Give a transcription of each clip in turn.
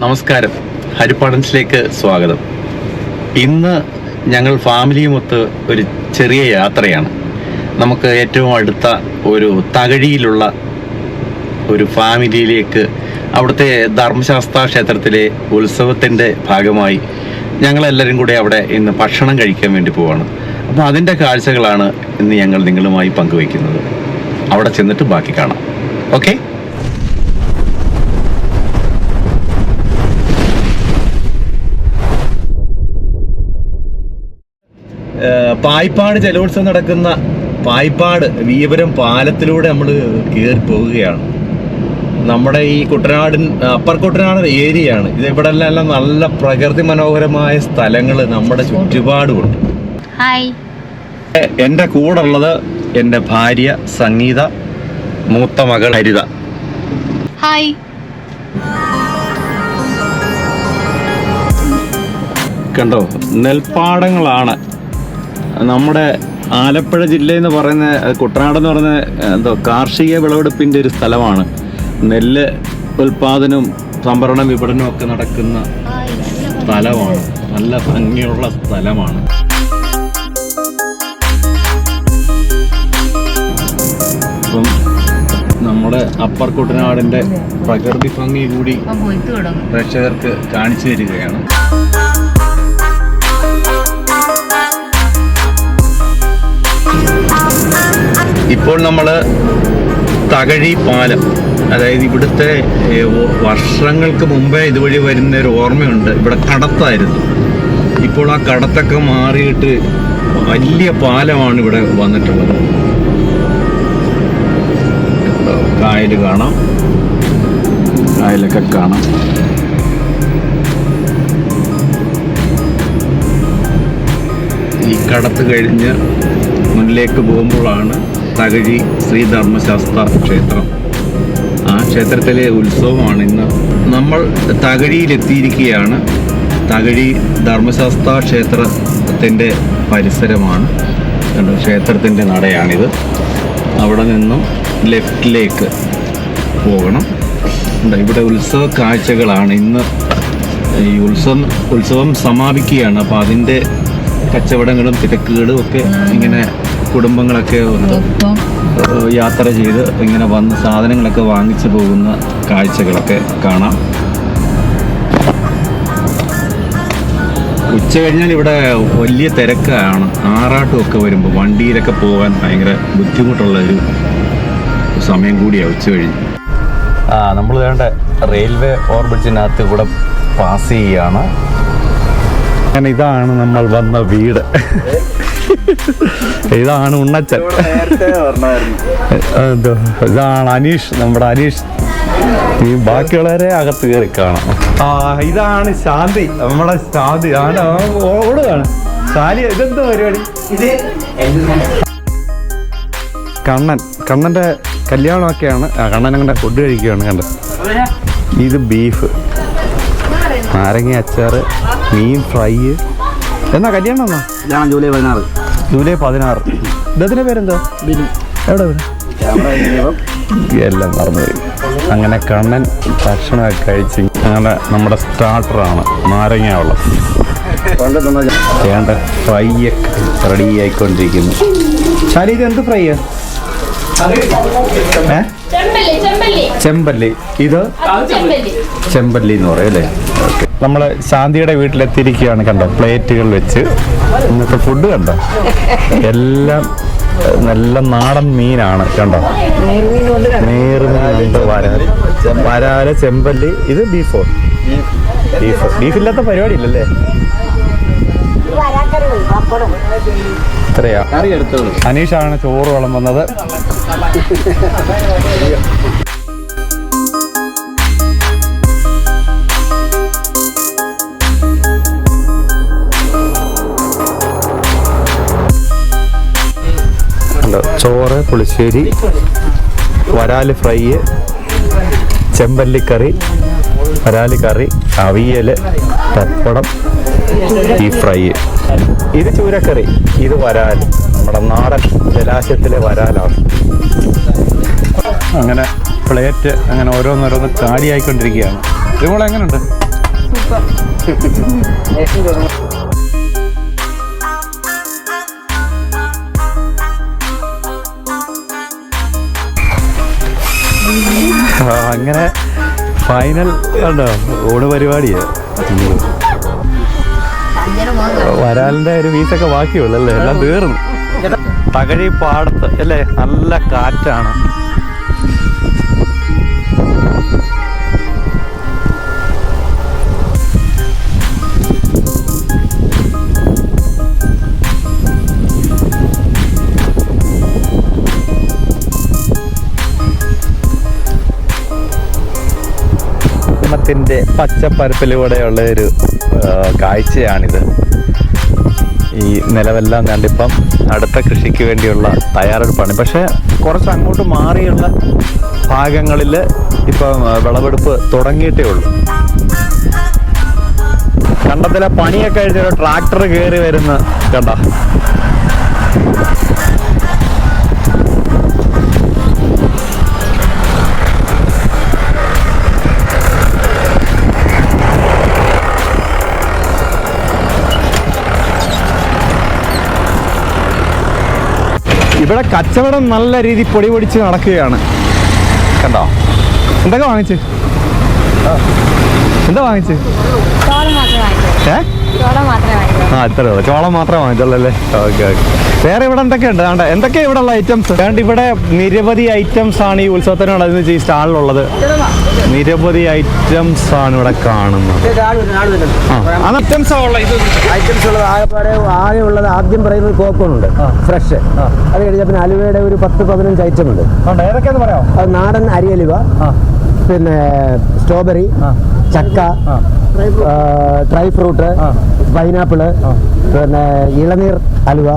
നമസ്കാരം. ഹരിപ്പാടൻസിലേക്ക് സ്വാഗതം. ഇന്ന് ഞങ്ങൾ ഫാമിലിയുമൊത്ത് ഒരു ചെറിയ യാത്രയാണ്. നമുക്ക് ഏറ്റവും അടുത്ത ഒരു തകഴിയിലുള്ള ഒരു ഫാമിലിയിലേക്ക് അവിടുത്തെ ധർമ്മശാസ്ത്ര ക്ഷേത്രത്തിലെ ഉത്സവത്തിന്റെ ഭാഗമായി ഞങ്ങളെല്ലാവരും കൂടി അവിടെ ഇന്ന് ഭക്ഷണം കഴിക്കാൻ വേണ്ടി പോവാണ്. അപ്പോൾ അതിന്റെ കാഴ്ചകളാണ് ഇന്ന് ഞങ്ങൾ നിങ്ങളുമായി പങ്കുവയ്ക്കുന്നത്. അവിടെ ചെന്നിട്ട് ബാക്കി കാണാം. ഓക്കെ പായിപ്പാട് ജലോത്സവം നടക്കുന്ന പായ്പാട് വീപുരം പാലത്തിലൂടെ നമ്മൾ കയറി പോവുകയാണ് നമ്മുടെ ഈ കുട്ടനാടിൻ അപ്പർ കുട്ടനാടൻ ഏരിയയാണ്. ഇത് ഇവിടെ എല്ലാം നല്ല പ്രകൃതി മനോഹരമായ സ്ഥലങ്ങൾ നമ്മുടെ ചുറ്റുപാടുമുണ്ട്. ഹായ്. എന്റെ കൂടെ ഉള്ളത് എന്റെ ഭാര്യ സംഗീത മൂത്ത മകൾ ഹരിത. ഹായ്. കണ്ടോ നെൽപ്പാടങ്ങളാണ് നമ്മുടെ ആലപ്പുഴ ജില്ല എന്ന് പറയുന്ന കുട്ടനാട് എന്ന് പറയുന്ന എന്തോ കാർഷിക വിളവെടുപ്പിന്റെ ഒരു സ്ഥലമാണ്. നെല്ല് ഉൽപാദനവും സംഭരണ വിപണനവും ഒക്കെ നടക്കുന്ന സ്ഥലമാണ്. നല്ല ഭംഗിയുള്ള സ്ഥലമാണ്. അപ്പം നമ്മുടെ അപ്പർ കുട്ടനാടിന്റെ പ്രകൃതി ഭംഗി കൂടി പ്രേക്ഷകർക്ക് കാണിച്ചു തരികയാണ്. ഇപ്പോൾ നമ്മൾ തകഴി പാലം അതായത് ഇവിടുത്തെ വർഷങ്ങൾക്ക് മുമ്പേ ഇതുവഴി വരുന്ന ഒരു ഓർമ്മയുണ്ട്. ഇവിടെ കടത്തായിരുന്നു. ഇപ്പോൾ ആ കടത്തൊക്കെ മാറിയിട്ട് വലിയ പാലമാണ് ഇവിടെ വന്നിട്ടുള്ളത്. കായൽ കാണാം. കായലൊക്കെ കാണാം. ഈ കടത്ത് കഴിഞ്ഞ് മുന്നിലേക്ക് പോകുമ്പോഴാണ് തകഴി ശ്രീധർമ്മശാസ്ത്ര ക്ഷേത്രം. ആ ക്ഷേത്രത്തിലെ ഉത്സവമാണ് ഇന്ന്. നമ്മൾ തകഴിയിലെത്തിയിരിക്കുകയാണ്. തകഴി ധർമ്മശാസ്ത്ര ക്ഷേത്രത്തിന്റെ പരിസരമാണ്. ക്ഷേത്രത്തിന്റെ നടയാണിത്. അവിടെ നിന്നും ലെഫ്റ്റിലേക്ക് പോകണം. ഇവിടെ ഉത്സവ കാഴ്ചകളാണ് ഇന്ന്. ഈ ഉത്സവം ഉത്സവം സമാപിക്കുകയാണ്. അപ്പോൾ അതിന്റെ കച്ചവടങ്ങളും തിരക്കുകളും ഒക്കെ ഇങ്ങനെ കുടുംബങ്ങളൊക്കെ ഒന്ന് യാത്ര ചെയ്ത് ഇങ്ങനെ വന്ന് സാധനങ്ങളൊക്കെ വാങ്ങിച്ചു പോകുന്ന കാഴ്ചകളൊക്കെ കാണാം. ഉച്ച കഴിഞ്ഞാൽ ഇവിടെ വലിയ തിരക്കാണ്. ആറാട്ടും ഒക്കെ വരുമ്പോൾ വണ്ടിയിലൊക്കെ പോകാൻ ഭയങ്കര ബുദ്ധിമുട്ടുള്ള ഒരു സമയം കൂടിയാണ് ഉച്ച കഴിഞ്ഞ്. ആ നമ്മൾ വേണ്ട റെയിൽവേ ഓർബിറ്റിനകത്ത് ഇവിടെ പാസ് ചെയ്യുകയാണ് അങ്ങനെ ഇതാണ് നമ്മൾ വന്ന വീട്. ഇതാണ് ഉണ്ണച്ചൻ. എന്തോ ഇതാണ് അനീഷ് നമ്മുടെ അനീഷ്. ഈ ബാക്കിയുള്ളവരെ അകത്ത് കയറി കാണാം. ആ ഇതാണ് ശാന്തി. നമ്മളെ ശാന്തി. ആണ് ഓടുകയാണ് ശാലി ഇതെന്തോ പരിപാടി? കണ്ണൻ. കണ്ണന്റെ കല്യാണമൊക്കെയാണ്. കണ്ണൻ അങ്ങനെ ഫുഡ് കഴിക്കുകയാണ് കണ്ടത് ഇത് ബീഫ്. നാരങ്ങ അച്ചാറ് മീൻ ഫ്രൈ എന്നാ കല്യാണം എന്നാ ഞാൻ ജൂലൈ പതിനാറ്. ജൂലൈ പതിനാറ്. ഇദ്ദേഹത്തിന്റെ പേരെന്തോ? എവിടെ വീട്? എല്ലാം മറന്നു അങ്ങനെ കണ്ണൻ ഭക്ഷണമൊക്കെ കഴിച്ച് അങ്ങനെ നമ്മുടെ സ്റ്റാർട്ടറാണ് നാരങ്ങ വെള്ളം വേണ്ട ഫ്രൈ ഒക്കെ റെഡി ആയിക്കൊണ്ടിരിക്കുന്നു. ശാലി ഇത് എന്ത് ഫ്രൈ? ഏ? ചെമ്പല്ലി ചെമ്പല്ലി. ചെമ്പല്ലി. ഇത്? ചെമ്പല്ലി എന്ന് പറയും അല്ലേ? നമ്മൾ ശാന്തിയുടെ വീട്ടിലെത്തിയിരിക്കുകയാണ് കണ്ടോ പ്ലേറ്റുകൾ വെച്ച്. ഇന്നത്തെ ഫുഡ് കണ്ടോ? എല്ലാം നല്ല നാടൻ മീനാണ് കണ്ടോ? നേർമീനുണ്ട് വരാൽ വരാൽ ചെമ്പല്ലി ഇത് ബീഫോ ബീഫ് ബീഫില്ലാത്ത പരിപാടി ഇല്ലല്ലേ? ഇത്രയാ. അനീഷാണ് ചോറ് വിളമ്പുന്നത്. പുളിശ്ശേരി വരാൽ ഫ്രൈ ചെമ്പല്ലിക്കറി വരാൽ കറി അവിയൽ പപ്പടം ഈ ഫ്രൈ. ഇത് ചൂരക്കറി ഇത് വരാൽ നമ്മുടെ നാടൻ ജലാശയത്തിലെ വരാലാണ്. അങ്ങനെ പ്ലേറ്റ് അങ്ങനെ ഓരോന്നോരോന്ന് കാലിയായിക്കൊണ്ടിരിക്കുകയാണ് ഇതുപോലെ എങ്ങനെയുണ്ട് അങ്ങനെ ഫൈനൽ കണ്ടോ? ഊണ് പരിപാടിയാ വരാലിന്റെ ഒരു വീസൊക്കെ ബാക്കിയുള്ളൂ അല്ലേ? എല്ലാം തീർന്നു. തകഴി പാടത്ത് അല്ലേ? നല്ല കാറ്റാണ്. ത്തിന്റെ പച്ചപ്പരപ്പിലൂടെയുള്ള ഒരു കാഴ്ചയാണിത്. ഈ നിലവെല്ലാം കണ്ടിപ്പം അടുത്ത കൃഷിക്ക് വേണ്ടിയുള്ള തയ്യാറെടുപ്പാണ്. പക്ഷേ കുറച്ച് അങ്ങോട്ട് മാറിയുള്ള ഭാഗങ്ങളിൽ ഇപ്പം വിളവെടുപ്പ് തുടങ്ങിയിട്ടേ ഉള്ളൂ. കണ്ടത്തിലെ പണിയൊക്കെ കഴിഞ്ഞ ട്രാക്ടർ കയറി വരുന്ന കണ്ട. ഇവിടെ കച്ചവടം നല്ല രീതി പൊടി പൊടിച്ച് നടക്കുകയാണ്. കണ്ടോ? എന്തൊക്കെ വാങ്ങിച്ച്? എന്താ വാങ്ങിച്ച്? ഏ? ആ ഇത്രേ ചോളം മാത്രമേ വാങ്ങിച്ചുള്ളൂ അല്ലേ? Okay okay. വേറെ ഇവിടെ എന്തൊക്കെ ഉണ്ട് വേണ്ട എന്തൊക്കെയാ ഇവിടെ ഉള്ള ഐറ്റംസ് വേണ്ട ഇവിടെ നിരവധി ഐറ്റംസ് ആണ് ഈ ഉത്സവത്തിനുള്ളത് ഈ സ്റ്റാളിലുള്ളത്. നിരവധി ഐറ്റംസ് ആണ് ഇവിടെ കാണുന്നത്. ആ ഐറ്റംസ് ഉള്ള ഇത് ഐറ്റംസ് ഉള്ളത് ആകെപ്പാടെ ആകെ ഉള്ളത് ആദ്യം പറയുന്നത് കോക്കോൺ ഉണ്ട് ഫ്രഷ് അത് കഴിഞ്ഞാൽ പിന്നെ അലുവയുടെ ഒരു പത്ത് പതിനഞ്ച് ഐറ്റം ഉണ്ട്. അത് നാടൻ അരി അലുവ പിന്നെ സ്ട്രോബെറി. ചക്ക. Dry fruit. പൈനാപ്പിൾ. പിന്നെ ഇളനീർ അലുവ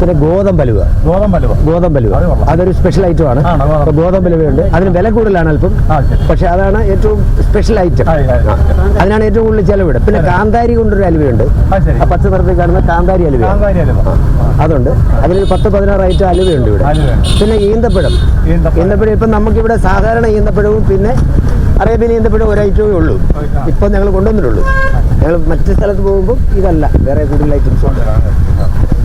പിന്നെ ഗോതമ്പ് അലുവ. ഗോതമ്പലുവ ഗോതമ്പ് അലുവ. അത് കൊള്ളാം. അതൊരു സ്പെഷ്യൽ ഐറ്റം ആണ്. ഗോതമ്പലുവയുണ്ട് ഗോതമ്പ്. അലുവയുണ്ട് അതിന് വില കൂടുതലാണ് അല്പം. പക്ഷെ അതാണ് ഏറ്റവും സ്പെഷ്യൽ ഐറ്റം. അതിനാണ് ഏറ്റവും കൂടുതൽ ചെലവിടുക. പിന്നെ കാന്താരി കൊണ്ടൊരു അലുവയുണ്ട് പച്ച നിറത്തിൽ കാണുന്ന കാന്താരി അലുവ. അതുണ്ട്. അതിലൊരു പത്ത് പതിനാറ് ഐറ്റം അലുവയുണ്ട് ഇവിടെ. പിന്നെ ഈന്തപ്പഴം. ഈന്തപ്പഴം ഇപ്പം നമുക്കിവിടെ സാധാരണ ഈന്തപ്പഴവും പിന്നെ അറേബ്യൻ ഈന്തപ്പഴം ഒരു ഐറ്റമേ ഉള്ളൂ. ഇപ്പം ഞങ്ങൾ കൊണ്ടുവന്നിട്ടുള്ളൂ. ഞങ്ങൾ മറ്റു സ്ഥലത്ത് പോകുമ്പോൾ ഇതല്ല. വേറെ കൂടുതൽ ഐറ്റംസ് ഉണ്ട്.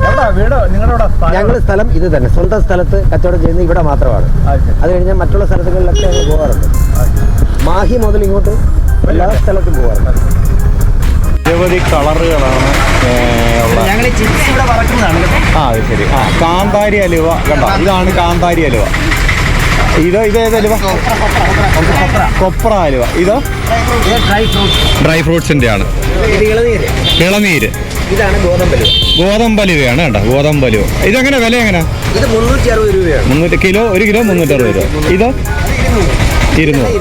എവിടാ? വീട്? നിങ്ങളുടെ ഞങ്ങൾ സ്ഥലം? ഇത് തന്നെ. സ്വന്തം സ്ഥലത്ത് കച്ചവടം ചെയ്യുന്നത് ഇവിടെ മാത്രമാണ്. അത് കഴിഞ്ഞാൽ മറ്റുള്ള സ്ഥലത്തുകളിലൊക്കെ ഞങ്ങൾ പോകാറുണ്ട്. മാഹി മുതൽ ഇങ്ങോട്ട് എല്ലാ സ്ഥലത്തും പോകാറുണ്ട്. നിരവധി കളറുകളാണ് ഞങ്ങൾ ആ അത് ശരി. ആ കാന്താരി അലുവ. കണ്ടോ? ഇതാണ് കാന്താരി അലുവ. ഇത് ഇത് ഏത് അലുവ കൊപ്ര അലുവ ഇതോ? ഡ്രൈ ഫ്രൂട്ട് ഡ്രൈ ഫ്രൂട്ട്സിന്റെ ആണ് ഇളനീര്. ഇളനീര് ഇതാണ് ഗോതമ്പൽ ഗോതമ്പലുവയാണ് കേട്ടോ ഗോതമ്പലുവ. ഇതെങ്ങനെ വില എങ്ങനെ? ഇത് മുന്നൂറ്റി അറുപത് രൂപയാണ്. മുന്നൂറ്റി കിലോ ഒരു കിലോ മുന്നൂറ്റി അറുപത് രൂപ. ഇത്? ഇരുന്നൂറ്.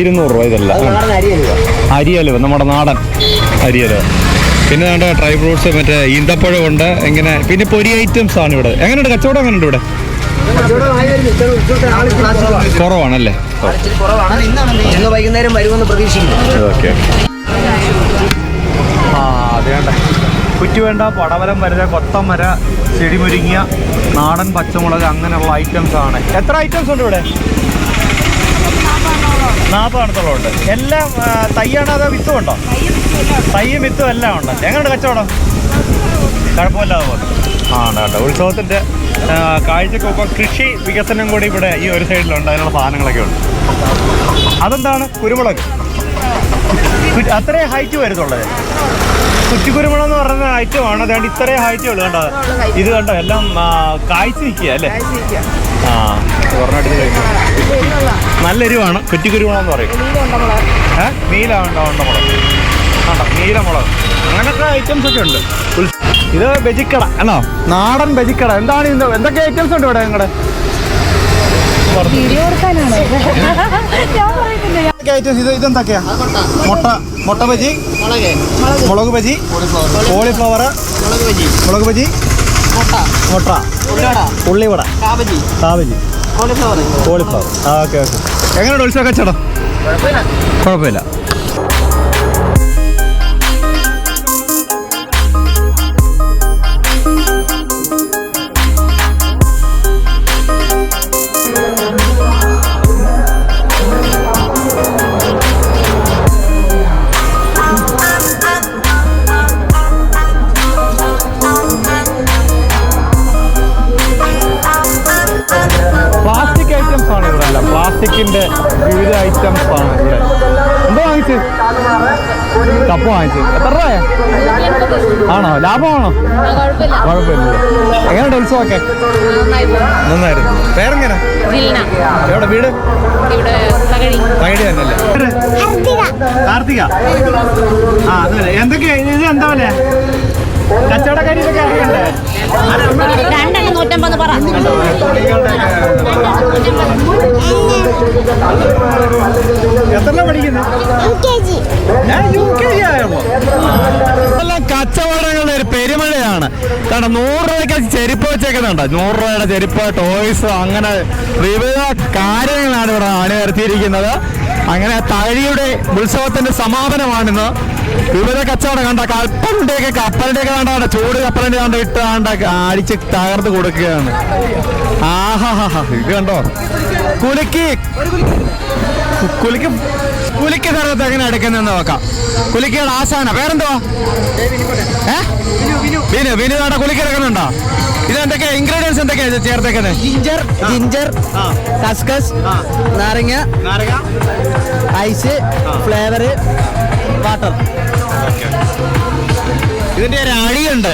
ഇരുന്നൂറ് രൂപ ഇതല്ല. അരിയലുവ നാടൻ അരി അലുവ നമ്മുടെ നാടൻ അരി അലുവ പിന്നെ വേണ്ട ഡ്രൈ ഫ്രൂട്ട്സ് മറ്റേ ഈന്തപ്പഴം ഉണ്ട് എങ്ങനെ പിന്നെ പൊരി ഐറ്റംസ് ആണ് ഇവിടെ. എങ്ങനെയുണ്ട്? കച്ചവടം എങ്ങനെയുണ്ട് ഇവിടെ? കുറവാണല്ലേ? കുറവാണ് ഇന്ന് വൈകുന്നേരം വരുമെന്ന് പ്രതീക്ഷിക്കുന്നു. ഓക്കെ. ആ അത് വേണ്ട കുറ്റി വേണ്ട പടവലം വരത കൊത്തമര ചെടിമുരിങ്ങിയ നാടൻ പച്ചമുളക് അങ്ങനെയുള്ള ഐറ്റംസ് ആണ്. എത്ര ഐറ്റംസ് ഉണ്ട് ഇവിടെ? നാൽപ്പതെണ്ണത്തോളം ഉണ്ട്. എല്ലാം തയ്യാണ് അതോ വിത്തും ഉണ്ടോ? തയ്യും വിത്തും എല്ലാം ഉണ്ട്. എങ്ങനെയുണ്ട് കച്ചവടം? കുഴപ്പമില്ലാതെ പോകുന്നു. ആ ഉണ്ട് ഉത്സവത്തിന്റെ കാഴ്ചക്കൊപ്പം കൃഷി വികസനം കൂടി ഇവിടെ ഈ ഒരു സൈഡിലുണ്ട്. അതിനുള്ള സാധനങ്ങളൊക്കെ ഉണ്ട്. അതെന്താണ്? കുരുമുളക്. അത്രേ ഹൈറ്റ് വരുന്നുള്ളത് കുറ്റിക്കുരുമുളക് എന്ന് പറയുന്ന ഐറ്റം ആണ്. അതുകൊണ്ട് ഇത്രേ ഹൈറ്റേ ഉള്ളൂ കണ്ടോ? ഇത് കണ്ടോ? എല്ലാം കായ്ച്ചു നിൽക്കുക അല്ലേ? ആ പറഞ്ഞിട്ട് നല്ല എരിവാണ്. കുറ്റിക്കുരുമുളക് എന്ന് പറയും. ഏഹ് നീല ഉണ്ടോ മുളക്. കണ്ടോ? നീലമുളക് അങ്ങനത്തെ ഐറ്റംസ് ഒക്കെ ഉണ്ട്. ഇത് ബജിക്കട ആണോ? നാടൻ ബജിക്കട. എന്താണ് ഇന്ന് എന്തൊക്കെ ഐറ്റംസ് ഉണ്ട് ഇവിടെ നിങ്ങളുടെ ഐറ്റംസ് ഇത് ഇതെന്തൊക്കെയാ? മുട്ട മുട്ട ബജി മുളക്. ബജി കോളിഫ്ലവർ. മുളക് ബജി. മുട്ട. ഉള്ളിവട. കാബജി. കോളിഫ്ലവർ. കോളിഫ്ലവർ. Okay okay. എങ്ങനെയുണ്ട് ഉത്സവ കച്ചവടം? കുഴപ്പമില്ല. അല്ല പ്ലാസ്റ്റിക്കിന്റെ വിവിധ ഐറ്റംസ് ആണ് ഇവിടെ എന്തോ വാങ്ങിച്ച്? കപ്പ് വാങ്ങിച്ച്. എത്ര രൂപയാ? ആണോ? ലാഭമാണോ? കുഴപ്പമില്ല. എങ്ങനെ എങ്ങനെയുണ്ട് ഉത്സവമൊക്കെ നന്നായിരുന്നു. പേരെങ്ങനെ? എവിടെ വീട്? ഇവിടെ തകഴി. തന്നെയല്ലേ? കാർത്തിക. ആ അതല്ലേ എന്തൊക്കെയാ? ഇത് എന്താ പോലെ? കച്ചവടക്കാരിയൊക്കെ അറിയണ്ടേ രണ്ടെണ്ണം നൂറ്റമ്പത് പറ. എത്ര പഠിക്കുന്നത് കച്ചവടങ്ങളുടെ ഒരു പെരുമഴയാണ്. കാരണം നൂറ് രൂപയ്ക്ക് ചെരുപ്പ് വെച്ചേക്കുന്നുണ്ട്. നൂറ് രൂപയുടെ ചെരുപ്പ് ടോയ്സ് അങ്ങനെ വിവിധ കാര്യങ്ങളാണ് ഇവിടെ അണിനിരത്തിയിരിക്കുന്നത്. അങ്ങനെ തഴിയുടെ ഉത്സവത്തിന്റെ സമാപനമാണിന്ന്. വിവിധ കച്ചവടം കണ്ട കപ്പലിന്റെയൊക്കെ കപ്പലിന്റെയൊക്കെ കണ്ട ചൂട് കപ്പലിന്റെ കണ്ട ഇട്ട് കണ്ട അടിച്ച് തകർത്ത് കൊടുക്കുകയാണ്. ആഹാ ഇത് കണ്ടോ? കുലുക്കി. കുലിക്ക് കുലിക്ക് സ്ഥലത്ത് എങ്ങനെ എടുക്കുന്നെന്ന് നോക്കാം. കുലിക്കയുടെ ആശാന. പേരെന്തോ ഏ? വിനു. വിനു നാട കുലിക്ക് എടുക്കുന്നുണ്ടോ ഇതെന്തൊക്കെയാ? ഇൻഗ്രീഡിയൻസ് എന്തൊക്കെയാ ചേർത്തേക്കുന്നത്? ജിഞ്ചർ ജിഞ്ചർ കസ്കസ് നാരങ്ങ ഐസ് ഫ്ലേവർ വാട്ടർ ഇതിന്റെ ഒരു അടിയുണ്ട്.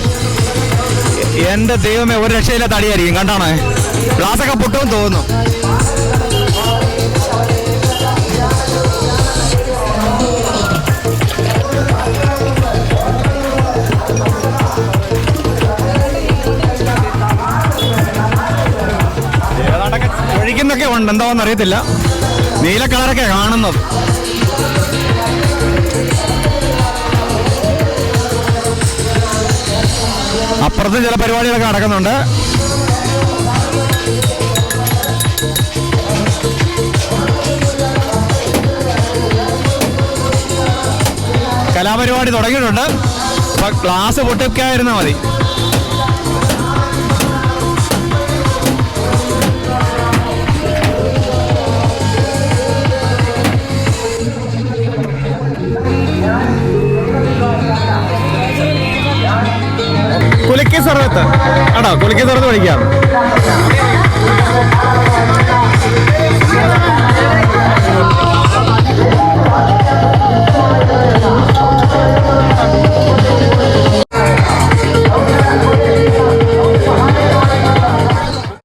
എന്റെ ദൈവമേ ഒരു രക്ഷയില്ലാത്ത അടിയായിരിക്കും. കണ്ടാണോ? ഗ്ലാസ്സൊക്കെ പൊട്ടുമെന്ന് തോന്നുന്നു. എന്താണെന്ന് അറിയത്തില്ല നീല കളറൊക്കെ കാണുന്നത്. അപ്പുറത്ത് ചില പരിപാടികളൊക്കെ നടക്കുന്നുണ്ട്. കലാപരിപാടി തുടങ്ങിയിട്ടുണ്ട്. അപ്പൊ ക്ലാസ് പൊട്ടിക്കായിരുന്നാൽ മതി. കുലുക്കി സർവത്ത്. ആണോ കുലുക്കി സർവത്ത് പഠിക്കാം.